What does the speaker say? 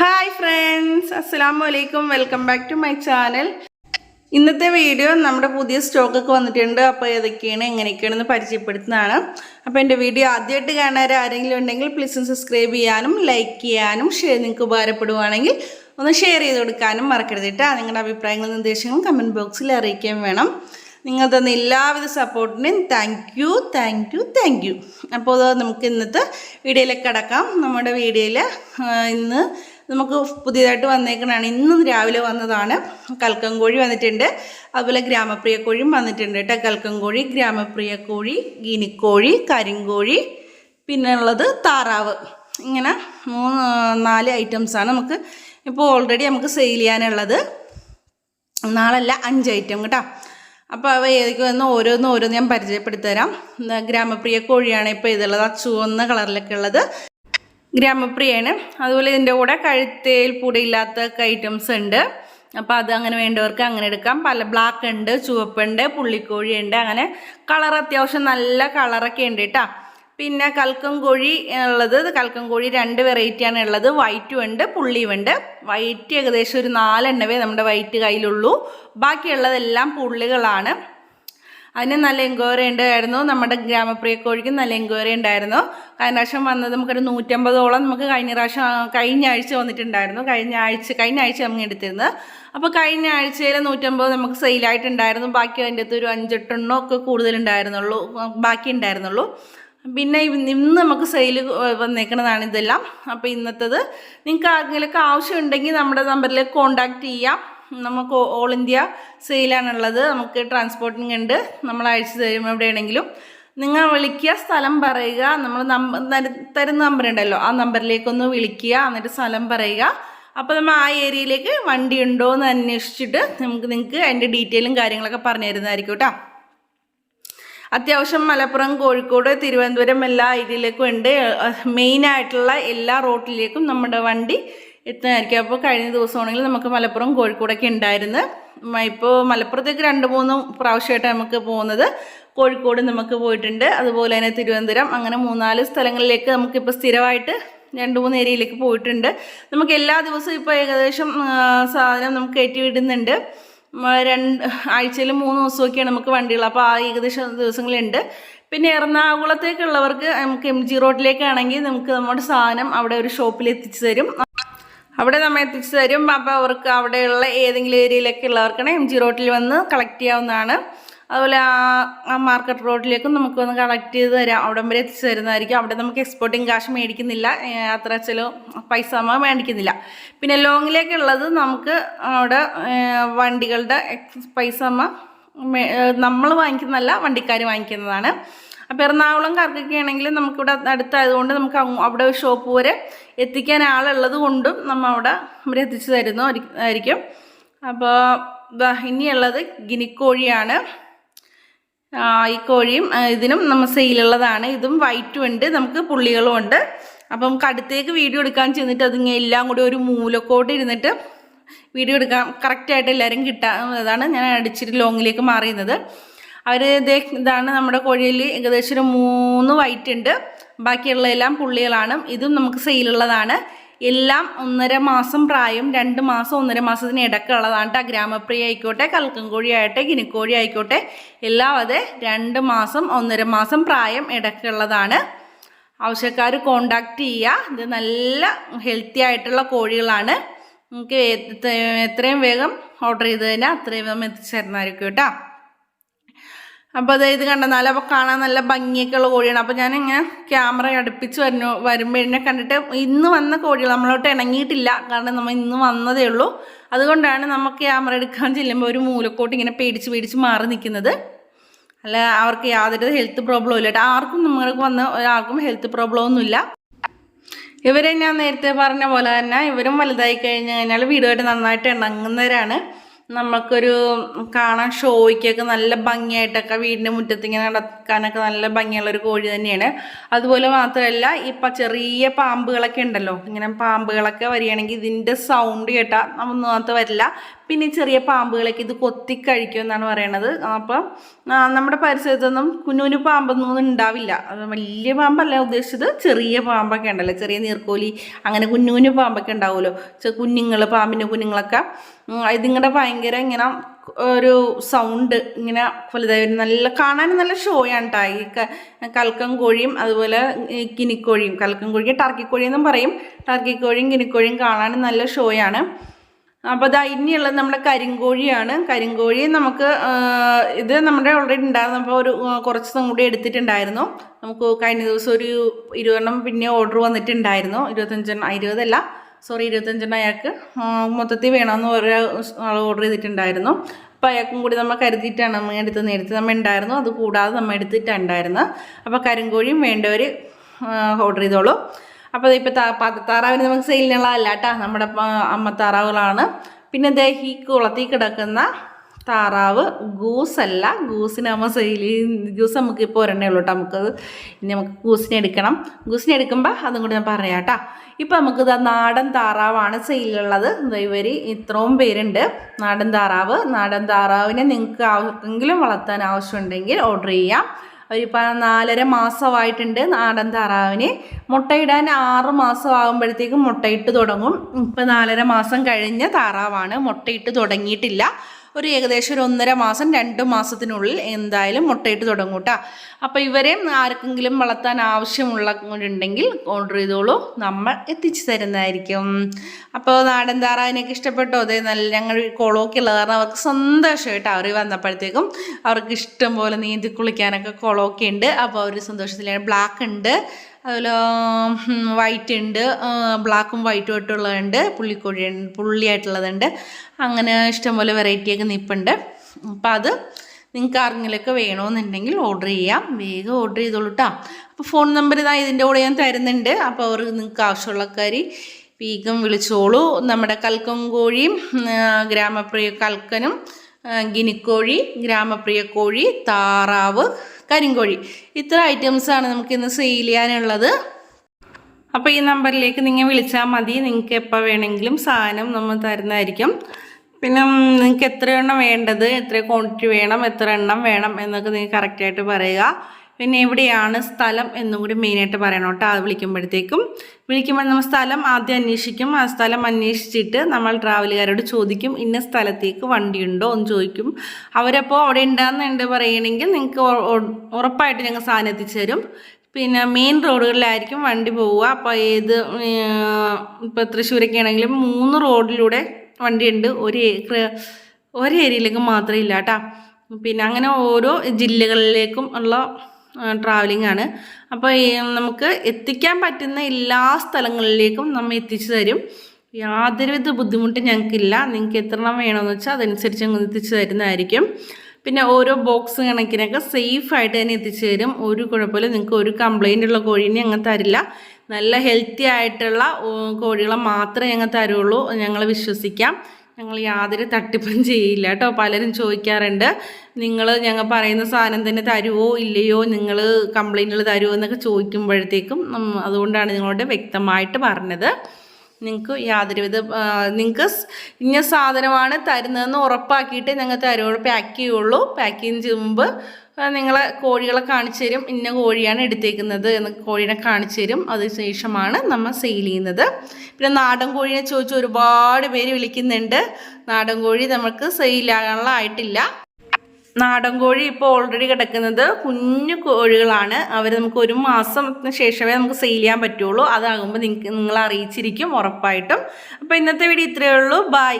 Hi friends അസ്സാം വലൈക്കും welcome back to my channel ഇന്നത്തെ വീഡിയോ നമ്മുടെ പുതിയ സ്റ്റോക്കൊക്കെ വന്നിട്ടുണ്ട്. അപ്പോൾ ഏതൊക്കെയാണ് എങ്ങനെയൊക്കെയാണെന്ന് പരിചയപ്പെടുത്തുന്നതാണ്. അപ്പോൾ എന്റെ വീഡിയോ ആദ്യമായിട്ട് കാണാൻ ആരെങ്കിലും ഉണ്ടെങ്കിൽ പ്ലീസ് സബ്സ്ക്രൈബ് ചെയ്യാനും ലൈക്ക് ചെയ്യാനും ഷെയർ നിങ്ങൾക്ക് ഉപകാരപ്പെടുവാണെങ്കിൽ ഒന്ന് ഷെയർ ചെയ്ത് കൊടുക്കാനും മറക്കരുത് നിങ്ങളുടെ അഭിപ്രായങ്ങളും നിർദ്ദേശങ്ങളും കമന്റ് ബോക്സിൽ അറിയിക്കാൻ വേണം. നിങ്ങൾ തന്ന എല്ലാവിധ സപ്പോർട്ടിനും thank you thank you thank you അപ്പോൾ നമുക്ക് ഇന്നത്തെ വീഡിയോയിലേക്ക് കടക്കാം. നമ്മുടെ വീഡിയോയിൽ ഇന്ന് നമുക്ക് പുതിയതായിട്ട് വന്നേക്കണതാണ്. ഇന്നും രാവിലെ വന്നതാണ്. കൽക്കം കോഴി വന്നിട്ടുണ്ട്. അതുപോലെ ഗ്രാമപ്രിയ കോഴിയും വന്നിട്ടുണ്ട് കേട്ടോ. കൽക്കം കോഴി ഗ്രാമപ്രിയ കോഴി ഗിനിക്കോഴി കരിങ്കോഴി പിന്നെ ഉള്ളത് താറാവ്. ഇങ്ങനെ മൂന്ന് നാല് ഐറ്റംസാണ് നമുക്ക് ഇപ്പോൾ ഓൾറെഡി നമുക്ക് സെയിൽ ചെയ്യാനുള്ളത്. നാളല്ല അഞ്ച് ഐറ്റം കേട്ടോ. അപ്പോൾ അവ ഏതൊക്കെ വന്ന് ഓരോന്ന് ഓരോന്ന് ഞാൻ പരിചയപ്പെടുത്തി തരാം ഗ്രാമപ്രിയ കോഴിയാണ് ഇപ്പോൾ ഇതുള്ളത്. ആ ചുവന്ന കളറിലൊക്കെ ഉള്ളത്. ഗ്രാമപ്രിയാണ് അതുപോലെ ഇതിന്റെ കൂടെ കഴുത്തേൽ പൂടയില്ലാത്ത ഐറ്റംസ് ഉണ്ട്. അപ്പോൾ അത് അങ്ങനെ വേണ്ടവർക്ക് അങ്ങനെ എടുക്കാം. പല ബ്ലാക്ക് ഉണ്ട് ചുവപ്പുണ്ട് പുള്ളിക്കോഴി ഉണ്ട് അങ്ങനെ കളർ അത്യാവശ്യം നല്ല കളറൊക്കെ ഉണ്ട് കേട്ടോ പിന്നെ കൽക്കം കോഴി ഉള്ളത് കൽക്കം കോഴി രണ്ട് വെറൈറ്റിയാണ് ഉള്ളത്. വൈറ്റും ഉണ്ട് പുള്ളിയും ഉണ്ട്. വൈറ്റ് ഏകദേശം ഒരു നാലെണ്ണവേ നമ്മുടെ വൈറ്റ് കയ്യിലുള്ളൂ. ബാക്കിയുള്ളതെല്ലാം പുള്ളികളാണ്. അതിന് നല്ല എൻക്വയറി ഉണ്ടായിരുന്നു. നമ്മുടെ ഗ്രാമപ്രിയ കോഴിക്ക് നല്ല എൻക്വയറി ഉണ്ടായിരുന്നു. കഴിഞ്ഞ പ്രാവശ്യം വന്നത് നമുക്കൊരു നൂറ്റമ്പതോളം നമുക്ക് കഴിഞ്ഞ പ്രാവശ്യം കഴിഞ്ഞ ആഴ്ച വന്നിട്ടുണ്ടായിരുന്നു. കഴിഞ്ഞ ആഴ്ച കഴിഞ്ഞ ആഴ്ച നമുക്ക് എടുത്തിരുന്നത്. അപ്പോൾ കഴിഞ്ഞ ആഴ്ചയിൽ നൂറ്റമ്പത് നമുക്ക് സെയിലായിട്ടുണ്ടായിരുന്നു ബാക്കി അതിന്റെ അകത്ത് ഒരു അഞ്ചെട്ടെണ്ണോ ഒക്കെ കൂടുതലുണ്ടായിരുന്നുള്ളൂ ബാക്കി ഉണ്ടായിരുന്നുള്ളൂ. പിന്നെ ഇന്ന് നമുക്ക് സെയിൽ വന്നേക്കുന്നതാണ് ഇതെല്ലാം. അപ്പോൾ ഇന്നത്തത് നിങ്ങൾക്ക് ആർക്കെങ്കിലൊക്കെ ആവശ്യമുണ്ടെങ്കിൽ നമ്മുടെ നമ്പറിലേക്ക് കോൺടാക്റ്റ് ചെയ്യാം. നമുക്ക് ഓൾ ഇന്ത്യ സെയിലാണുള്ളത്. നമുക്ക് ട്രാൻസ്പോർട്ടിംഗ് ഉണ്ട്. നമ്മൾ അയച്ചു തരും എവിടെയാണെങ്കിലും. നിങ്ങൾ വിളിക്കുക സ്ഥലം പറയുക. നമ്മൾ തരുന്ന നമ്പർ ഉണ്ടല്ലോ. ആ നമ്പറിലേക്കൊന്ന് വിളിക്കുക എന്നിട്ട് സ്ഥലം പറയുക. അപ്പോൾ നമ്മൾ ആ ഏരിയയിലേക്ക് വണ്ടി ഉണ്ടോ എന്ന് അന്വേഷിച്ചിട്ട് നമുക്ക് നിങ്ങൾക്ക് അതിന്റെ ഡീറ്റെയിലും കാര്യങ്ങളൊക്കെ പറഞ്ഞു തരുന്നതായിരിക്കും കേട്ടോ. അത്യാവശ്യം മലപ്പുറം കോഴിക്കോട് തിരുവനന്തപുരം എല്ലാ ഏരിയയിലേക്കും ഉണ്ട്. മെയിനായിട്ടുള്ള എല്ലാ റോട്ടിലേക്കും നമ്മുടെ വണ്ടി എത്തുന്നതായിരിക്കും അപ്പോൾ കഴിഞ്ഞ ദിവസമാണെങ്കിൽ നമുക്ക് മലപ്പുറം കോഴിക്കോടൊക്കെ ഉണ്ടായിരുന്നു. ഇപ്പോൾ മലപ്പുറത്തേക്ക് രണ്ട് മൂന്ന് പ്രാവശ്യമായിട്ട് നമുക്ക് പോകുന്നത് കോഴിക്കോട് നമുക്ക് പോയിട്ടുണ്ട്. അതുപോലെ തന്നെ തിരുവനന്തപുരം. അങ്ങനെ മൂന്നാൽ സ്ഥലങ്ങളിലേക്ക് നമുക്കിപ്പോൾ സ്ഥിരമായിട്ട് രണ്ട് മൂന്ന് ഏരിയയിലേക്ക് പോയിട്ടുണ്ട്. നമുക്ക് എല്ലാ ദിവസവും ഇപ്പോൾ ഏകദേശം സാധനം നമുക്ക് കയറ്റി വിടുന്നുണ്ട്. രണ്ട് ആഴ്ചയിൽ മൂന്ന് ദിവസമൊക്കെയാണ് നമുക്ക് വണ്ടികൾ. അപ്പോൾ ആ ഏകദേശം ദിവസങ്ങളുണ്ട്. പിന്നെ എറണാകുളത്തേക്കുള്ളവർക്ക് നമുക്ക് എം ജി റോഡിലേക്കാണെങ്കിൽ നമുക്ക് നമ്മുടെ സാധനം അവിടെ ഒരു ഷോപ്പിൽ എത്തിച്ചു തരും. അവിടെ നമ്മൾ എത്തിച്ചു തരും. അപ്പോൾ അവർക്ക് അവിടെയുള്ള ഏതെങ്കിലും ഏരിയയിലൊക്കെ ഉള്ളവർക്കാണ് എം ജി റോഡിൽ വന്ന് കളക്ട് ചെയ്യാവുന്നതാണ്. അതുപോലെ ആ മാർക്കറ്റ് റോഡിലേക്കും നമുക്ക് വന്ന് കളക്ട് ചെയ്ത് തരാം. അവിടം വരെ എത്തിച്ചു തരുന്നതായിരിക്കും. അവിടെ നമുക്ക് എക്സ്പോർട്ടിങ് കാശ് മേടിക്കുന്നില്ല. അത്ര ചില പൈസ നമ്മൾ മേടിക്കുന്നില്ല. പിന്നെ ലോങ്ങിലേക്കുള്ളത് നമുക്ക് അവിടെ വണ്ടികളുടെ പൈസ നമ്മൾ വാങ്ങിക്കുന്നതല്ല വണ്ടിക്കാർ വാങ്ങിക്കുന്നതാണ്. അപ്പോൾ എറണാകുളംകാർക്കൊക്കെ ആണെങ്കിൽ നമുക്കിവിടെ അടുത്തായതുകൊണ്ട് നമുക്ക് അവിടെ ഷോപ്പ് വരെ എത്തിക്കാൻ ആളുള്ളത് കൊണ്ടും നമ്മൾ അവിടെ അവർ എത്തിച്ചു തരുന്നു ആയിരിക്കും. അപ്പോൾ ഇനിയുള്ളത് ഗിനിക്കോഴിയാണ്. ഈ കോഴിയും ഇതിനും നമ്മൾ സെയിലുള്ളതാണ് ഇതും വൈറ്റും ഉണ്ട് നമുക്ക് പുള്ളികളും ഉണ്ട്. അപ്പം നമുക്ക് അടുത്തേക്ക് വീഡിയോ എടുക്കാൻ ചെന്നിട്ട് അതിങ്ങനെ എല്ലാം കൂടി ഒരു മൂലക്കോട്ട് ഇരുന്നിട്ട് വീഡിയോ എടുക്കാൻ കറക്റ്റായിട്ട് എല്ലാവരും കിട്ടാൻ അതാണ് ഞാൻ അടിച്ചിട്ട് ലോങ്ങിലേക്ക് മാറിയുന്നത് അവർ ഇതേ ഇതാണ് നമ്മുടെ കോഴിയിൽ ഏകദേശം ഒരു മൂന്ന് വൈറ്റ് ഉണ്ട്. ബാക്കിയുള്ള എല്ലാം പുള്ളികളാണ്. ഇതും നമുക്ക് സെയിലുള്ളതാണ് എല്ലാം ഒന്നര മാസം പ്രായം രണ്ട് മാസം ഒന്നര മാസത്തിന് ഇടക്കുള്ളതാണ് ഗ്രാമപ്രിയ ആയിക്കോട്ടെ കൽക്കൻകോഴി ആയിട്ടെ ഗിനിക്കോഴി ആയിക്കോട്ടെ എല്ലാം അതെ രണ്ട് മാസം ഒന്നര മാസം പ്രായം ഇടക്കുള്ളതാണ്. ആവശ്യക്കാർ കോണ്ടാക്ട് ചെയ്യുക ഇത് നല്ല ഹെൽത്തി ആയിട്ടുള്ള കോഴികളാണ്. നിങ്ങൾക്ക് എത്രയും വേഗം ഓർഡർ ചെയ്ത് കഴിഞ്ഞാൽ അത്രയും വേഗം എത്തിച്ചു തരുന്നതായിരിക്കും കേട്ടോ അപ്പോൾ അത് ഇത് കണ്ടെന്നാൽ അപ്പോൾ കാണാൻ നല്ല ഭംഗിയൊക്കെ ഉള്ള കോഴിയാണ്. അപ്പോൾ ഞാനിങ്ങനെ ക്യാമറ അടുപ്പിച്ച് വരുന്നു വരുമ്പോഴിനെ കണ്ടിട്ട് ഇന്ന് വന്ന കോഴികൾ നമ്മളോട്ട് ഇണങ്ങിയിട്ടില്ല. കാരണം നമ്മൾ ഇന്ന് വന്നതേ ഉള്ളൂ. അതുകൊണ്ടാണ് നമ്മൾ ക്യാമറ എടുക്കാൻ ചെല്ലുമ്പോൾ ഒരു മൂലക്കോട്ട് ഇങ്ങനെ പേടിച്ച് പേടിച്ച് മാറി നിൽക്കുന്നത് അല്ല അവർക്ക് യാതൊരു ഹെൽത്ത് പ്രോബ്ലം ഇല്ല ആർക്കും നമ്മൾക്ക് വന്ന ആർക്കും ഹെൽത്ത് പ്രോബ്ലം ഒന്നുമില്ല ഇവരെ ഞാൻ നേരത്തെ പറഞ്ഞ പോലെ തന്നെ ഇവരും വലുതായി കഴിഞ്ഞ് കഴിഞ്ഞാൽ വീടുമായിട്ട് നന്നായിട്ട് ഇണങ്ങുന്നവരാണ്. നമുക്കൊരു കാണാൻ ഷോയ്ക്കൊക്കെ നല്ല ഭംഗിയായിട്ടൊക്കെ വീടിന്റെ മുറ്റത്ത് ഇങ്ങനെ നടക്കാനൊക്കെ നല്ല ഭംഗിയുള്ള ഒരു കോഴി തന്നെയാണ്. അതുപോലെ മാത്രമല്ല ഇപ്പം ചെറിയ പാമ്പുകളൊക്കെ ഉണ്ടല്ലോ ഇങ്ങനെ പാമ്പുകളൊക്കെ വരികയാണെങ്കിൽ ഇതിന്റെ സൗണ്ട് കേട്ടാൽ ഒന്നാമത്തെ വരില്ല. പിന്നെ ചെറിയ പാമ്പുകളൊക്കെ ഇത് കൊത്തി കഴിക്കും എന്നാണ് പറയണത്. അപ്പം നമ്മുടെ പരിസരത്തൊന്നും കുഞ്ഞു കുഞ്ഞു പാമ്പൊന്നും ഉണ്ടാവില്ല. വലിയ പാമ്പല്ല ഉദ്ദേശിച്ചത്. ചെറിയ പാമ്പൊക്കെ ഉണ്ടല്ലോ. ചെറിയ നീർക്കോലി അങ്ങനെ കുഞ്ഞു കുഞ്ഞു പാമ്പൊക്കെ ഉണ്ടാവുമല്ലോ. കുഞ്ഞുങ്ങൾ പാമ്പിന്റെ കുഞ്ഞുങ്ങളൊക്കെ. ഇതിങ്ങടെ ഭയങ്കര ഇങ്ങനെ ഒരു സൗണ്ട് ഇങ്ങനെ വലുതായി വരും നല്ല കാണാൻ നല്ല ഷോയാണ് കേട്ടോ ഈ കൽക്കം കോഴിയും അതുപോലെ കിനിക്കോഴിയും. കൽക്കം കോഴിയും ടർക്കി കോഴി എന്നും പറയും. ടർക്കിക്കോഴിയും കിനിക്കോഴിയും കാണാൻ നല്ല ഷോയാണ് അപ്പോൾ ദാ ഇനിയുള്ളത് നമ്മുടെ കരിങ്കോഴിയാണ്. കരിങ്കോഴി നമുക്ക് ഇത് നമ്മുടെ ഓൾറെഡി ഉണ്ടായിരുന്നു. അപ്പോൾ ഒരു ആ, കുറച്ച് ദിവസം കൂടി എടുത്തിട്ടുണ്ടായിരുന്നു. നമുക്ക് കഴിഞ്ഞ ദിവസം ഒരു ഇരുപതെണ്ണം പിന്നെ ഓർഡർ വന്നിട്ടുണ്ടായിരുന്നു. ഇരുപത്തഞ്ചെണ്ണം ഇരുപതല്ല സോറി ഇരുപത്തഞ്ചെണ്ണം അയാൾക്ക് മൊത്തത്തിൽ വേണമെന്ന് ഒരു ഓർഡർ ചെയ്തിട്ടുണ്ടായിരുന്നു. അപ്പോൾ അയാൾക്കും കൂടി നമ്മൾ കരുതിയിട്ടാണ് നമ്മൾ എടുത്ത് നേരത്തെ നമ്മൾ ഉണ്ടായിരുന്നു. അത് കൂടാതെ നമ്മൾ എടുത്തിട്ടുണ്ടായിരുന്നു അപ്പോൾ കരിങ്കോഴിയും വേണ്ടവർ ഓർഡർ ചെയ്തോളൂ. അപ്പോൾ ഇപ്പോൾ താറാവിന് നമുക്ക് സെയിലിനുള്ളതല്ല കേട്ടോ നമ്മുടെ അമ്മ താറാവുകളാണ്. പിന്നെ ദേ ഈ കുളത്തിൽ കിടക്കുന്ന താറാവ് ഗൂസല്ല. ഗൂസിന് നമ്മൾ സെയിൽ ഗൂസ് നമുക്ക് ഇപ്പോൾ ഒരെണ്ണേ ഉള്ളൂ കേട്ടോ നമുക്കത് ഇനി നമുക്ക് ഗൂസിനെ എടുക്കണം. ഗൂസിനെ എടുക്കുമ്പോൾ അതും കൂടി ഞാൻ പറയാം കേട്ടോ നമുക്ക് ഇതാ നാടൻ താറാവാണ് സെയിലുള്ളത് ഇവർ ഇത്രയും പേരുണ്ട്. നാടൻ താറാവ്. നാടൻ താറാവിനെ നിങ്ങൾക്ക് ആർക്കെങ്കിലും വളർത്താൻ ആവശ്യമുണ്ടെങ്കിൽ ഓർഡർ ചെയ്യാം. അവരിപ്പോൾ നാലര മാസമായിട്ടുണ്ട് നാടൻ താറാവിന്. മുട്ടയിടാൻ ആറ് മാസം ആകുമ്പോഴത്തേക്കും മുട്ടയിട്ട് തുടങ്ങും. ഇപ്പം നാലര മാസം കഴിഞ്ഞ താറാവാണ്. മുട്ടയിട്ട് തുടങ്ങിയിട്ടില്ല. ഒരു ഏകദേശം ഒരു ഒന്നര മാസം രണ്ട് മാസത്തിനുള്ളിൽ എന്തായാലും മുട്ടയിട്ട് തുടങ്ങും കേട്ടോ. അപ്പോൾ ഇവരെ ആർക്കെങ്കിലും വളർത്താൻ ആവശ്യമുള്ളവരുണ്ടെങ്കിൽ ഓർഡർ ചെയ്തോളൂ. നമ്മൾ എത്തിച്ചു തരുന്നതായിരിക്കും. അപ്പോൾ നാടൻ താറാവിനൊക്കെ ഇഷ്ടപ്പെട്ടോ? അതെ നല്ല ഞങ്ങൾ കുളമൊക്കെ ഉള്ളത് കാരണം അവർക്ക് സന്തോഷമായിട്ട് അവർ വന്നപ്പോഴത്തേക്കും അവർക്ക് ഇഷ്ടം പോലെ നീന്തി കുളിക്കാനൊക്കെ കുളമൊക്കെ ഉണ്ട്. അപ്പോൾ അവർ സന്തോഷത്തിലാണ്. ബ്ലാക്ക് ഉണ്ട്. അതുപോലെ വൈറ്റ് ഉണ്ട് ബ്ലാക്കും വൈറ്റും ആയിട്ടുള്ളതുണ്ട്. പുള്ളിക്കോഴി പുള്ളിയായിട്ടുള്ളതുണ്ട്. അങ്ങനെ ഇഷ്ടംപോലെ വെറൈറ്റിയൊക്കെ നിൽപ്പുണ്ട് അപ്പോൾ അത് നിങ്ങൾക്ക് ആർക്കെങ്കിലുമൊക്കെ വേണമെന്നുണ്ടെങ്കിൽ ഓർഡർ ചെയ്യാം. വേഗം ഓർഡർ ചെയ്തോളൂ കേട്ടോ അപ്പോൾ ഫോൺ നമ്പർ ഇതാ ഇതിന്റെ കൂടെ ഞാൻ തരുന്നുണ്ട്. അപ്പോൾ അവർ നിങ്ങൾക്ക് ആവശ്യമുള്ള കാര്യം വേഗം വിളിച്ചോളൂ. നമ്മുടെ കൽക്കം കോഴിയും ഗ്രാമപ്രിയ കൽക്കനും ഗിനിക്കോഴി ഗ്രാമപ്രിയ കോഴി താറാവ് കരിങ്കോഴി. ഇത്ര ഐറ്റംസാണ് നമുക്കിന്ന് സെയിൽ ചെയ്യാനുള്ളത്. അപ്പോൾ ഈ നമ്പറിലേക്ക് നിങ്ങൾ വിളിച്ചാൽ മതി. നിങ്ങൾക്ക് എപ്പോൾ വേണമെങ്കിലും സാധനം നമ്മൾ തരുന്നതായിരിക്കും. പിന്നെ നിങ്ങൾക്ക് എത്ര എണ്ണം വേണ്ടത് എത്ര ക്വാണ്ടിറ്റി വേണം എത്ര എണ്ണം വേണം എന്നൊക്കെ നിങ്ങൾ കറക്റ്റായിട്ട് പറയുക. പിന്നെ എവിടെയാണ് സ്ഥലം എന്നും കൂടി മെയിനായിട്ട് പറയണം കേട്ടോ. അത് വിളിക്കുമ്പോഴത്തേക്കും വിളിക്കുമ്പോൾ നമ്മൾ സ്ഥലം ആദ്യം അന്വേഷിക്കും. ആ സ്ഥലം അന്വേഷിച്ചിട്ട് നമ്മൾ ട്രാവലുകാരോട് ചോദിക്കും ഇന്ന സ്ഥലത്തേക്ക് വണ്ടിയുണ്ടോ? എന്ന് ചോദിക്കും. അവരപ്പോൾ അവിടെ ഉണ്ടാകുന്നുണ്ട് പറയണമെങ്കിൽ നിങ്ങൾക്ക് ഉറപ്പായിട്ട് ഞങ്ങൾ സാധനം എത്തിച്ചു തരും പിന്നെ മെയിൻ റോഡുകളിലായിരിക്കും വണ്ടി പോവുക. അപ്പോൾ ഏത് ഇപ്പോൾ തൃശ്ശൂരൊക്കെ ആണെങ്കിലും മൂന്ന് റോഡിലൂടെ വണ്ടിയുണ്ട്. ഒരു ഏക്കർ ഒരു ഏരിയയിലേക്ക് മാത്രമേ ഇല്ല കേട്ടോ. പിന്നെ അങ്ങനെ ഓരോ ജില്ലകളിലേക്കും ഉള്ള ട്രാവലിംഗ് ആണ്. അപ്പോൾ നമുക്ക് എത്തിക്കാൻ പറ്റുന്ന എല്ലാ സ്ഥലങ്ങളിലേക്കും നമ്മൾ എത്തിച്ചു തരും. യാതൊരുവിധ ബുദ്ധിമുട്ടും ഞങ്ങൾക്കില്ല. നിങ്ങൾക്ക് എത്ര എണ്ണം വേണമെന്ന് വെച്ചാൽ അതനുസരിച്ച് ഞങ്ങൾ എത്തിച്ചു തരുന്നതായിരിക്കും. പിന്നെ ഓരോ ബോക്സ് കണക്കിനൊക്കെ സേഫായിട്ട് തന്നെ എത്തിച്ചു തരും. ഒരു കുഴപ്പമില്ല. നിങ്ങൾക്ക് ഒരു കംപ്ലൈന്റ് ഉള്ള കോഴീനെ ഞങ്ങൾ തരില്ല. നല്ല ഹെൽത്തി ആയിട്ടുള്ള കോഴികളെ മാത്രമേ ഞങ്ങൾ തരുള്ളൂ. ഞങ്ങൾ വിശ്വസിക്കാം. ഞങ്ങൾ യാതൊരു തട്ടിപ്പും ചെയ്യില്ല കേട്ടോ. പലരും ചോദിക്കാറുണ്ട് നിങ്ങൾ ഞങ്ങൾ പറയുന്ന സാധനം തന്നെ തരുമോ ഇല്ലയോ? നിങ്ങൾ കംപ്ലൈന്റുകൾ തരുമോ എന്നൊക്കെ ചോദിക്കുമ്പോഴത്തേക്കും അതുകൊണ്ടാണ് നിങ്ങളോട് വ്യക്തമായിട്ട് പറഞ്ഞത്. നിങ്ങൾക്ക് യാതൊരുവിധ നിങ്ങൾക്ക് ഇന്ന സാധനമാണ് തരുന്നതെന്ന് ഉറപ്പാക്കിയിട്ട് ഞങ്ങൾ തരുള്ളൂ പാക്ക് ചെയ്യുള്ളൂ. പാക്കിങ് ചെയ്യുമ്പോൾ നിങ്ങളെ കോഴികളെ കാണിച്ചു തരും. ഇന്ന കോഴിയാണ് എടുത്തേക്കുന്നത് എന്ന് കോഴീനെ കാണിച്ചു തരും. അതിനുശേഷമാണ് നമ്മൾ സെയിൽ ചെയ്യുന്നത്. പിന്നെ നാടൻ കോഴിനെ ചോദിച്ച് ഒരുപാട് പേര് വിളിക്കുന്നുണ്ട്. നാടൻ കോഴി നമുക്ക് സെയിലാകാനുള്ള ആയിട്ടില്ല. നാടൻ കോഴി ഇപ്പോൾ ഓൾറെഡി കിടക്കുന്നത് കുഞ്ഞു കോഴികളാണ്. അവർ നമുക്ക് ഒരു മാസത്തിന് ശേഷമേ നമുക്ക് സെയിൽ ചെയ്യാൻ പറ്റുള്ളൂ. അതാകുമ്പോൾ നിങ്ങൾ അറിയിച്ചിരിക്കും ഉറപ്പായിട്ടും. അപ്പോൾ ഇന്നത്തെ വീഡിയോ ഇത്രയേ ഉള്ളൂ. ബൈ